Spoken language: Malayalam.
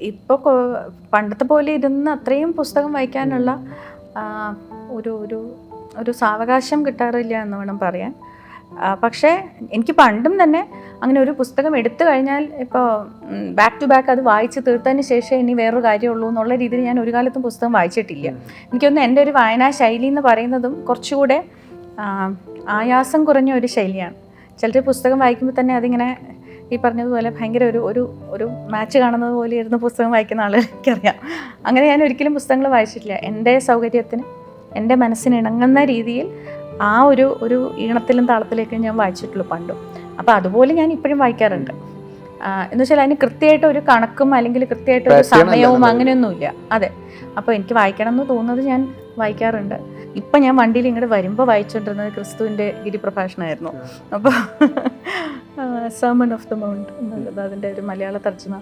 ഇപ്പോൾ പണ്ടത്തെ പോലെ ഇരുന്ന് അത്രയും പുസ്തകം വായിക്കാനുള്ള ഒരു ഒരു ഒരു സാവകാശം കിട്ടാറില്ല എന്ന് വേണം പറയാൻ. പക്ഷേ എനിക്ക് പണ്ടും തന്നെ അങ്ങനെ ഒരു പുസ്തകം എടുത്തു കഴിഞ്ഞാൽ ഇപ്പോൾ ബാക്ക് ടു ബാക്ക് അത് വായിച്ച് തീർത്തതിന് ശേഷം ഇനി വേറൊരു കാര്യമുള്ളൂ എന്നുള്ള രീതിയിൽ ഞാൻ ഒരു കാലത്തും പുസ്തകം വായിച്ചിട്ടില്ല. എനിക്കൊന്ന് എന്റെ ഒരു വായനാ ശൈലി എന്ന് പറയുന്നതും കുറച്ചുകൂടെ ആയാസം കുറഞ്ഞ ഒരു ശൈലിയാണ്. ചിലർ പുസ്തകം വായിക്കുമ്പോൾ തന്നെ അതിങ്ങനെ ഈ പറഞ്ഞതുപോലെ ഭയങ്കര ഒരു ഒരു ഒരു മാച്ച് കാണുന്നത് പോലെ ഇരുന്ന് പുസ്തകം വായിക്കുന്ന ആളുകൾ എനിക്കറിയാം. അങ്ങനെ ഞാൻ ഒരിക്കലും പുസ്തകങ്ങൾ വായിച്ചിട്ടില്ല. എന്റെ സൗകര്യത്തിന് എന്റെ മനസ്സിന് ഇണങ്ങുന്ന രീതിയിൽ ആ ഒരു ഒരു ഈണത്തിലും താളത്തിലേക്കും ഞാൻ വായിച്ചിട്ടുള്ളൂ പണ്ടും. അപ്പോൾ അതുപോലെ ഞാൻ ഇപ്പോഴും വായിക്കാറുണ്ട്. എന്ന് വെച്ചാൽ അതിന് കൃത്യമായിട്ട് ഒരു കണക്കും അല്ലെങ്കിൽ കൃത്യമായിട്ട് ഒരു സമയവും അങ്ങനെയൊന്നും അങ്ങനെയൊന്നുമില്ല. അതെ. അപ്പോൾ എനിക്ക് വായിക്കണം എന്ന് തോന്നുന്നത് ഞാൻ വായിക്കാറുണ്ട്. ഇപ്പം ഞാൻ വണ്ടിയിൽ ഇങ്ങോട്ട് വരുമ്പോൾ വായിച്ചുകൊണ്ടിരുന്നത് ക്രിസ്തുവിന്റെ ഗിരിപ്രഭാഷണമായിരുന്നു. അപ്പോൾ സർമൺ ഓഫ് ദ മൗണ്ട് എന്നുള്ളത് അതിന്റെ ഒരു മലയാള തർജമ.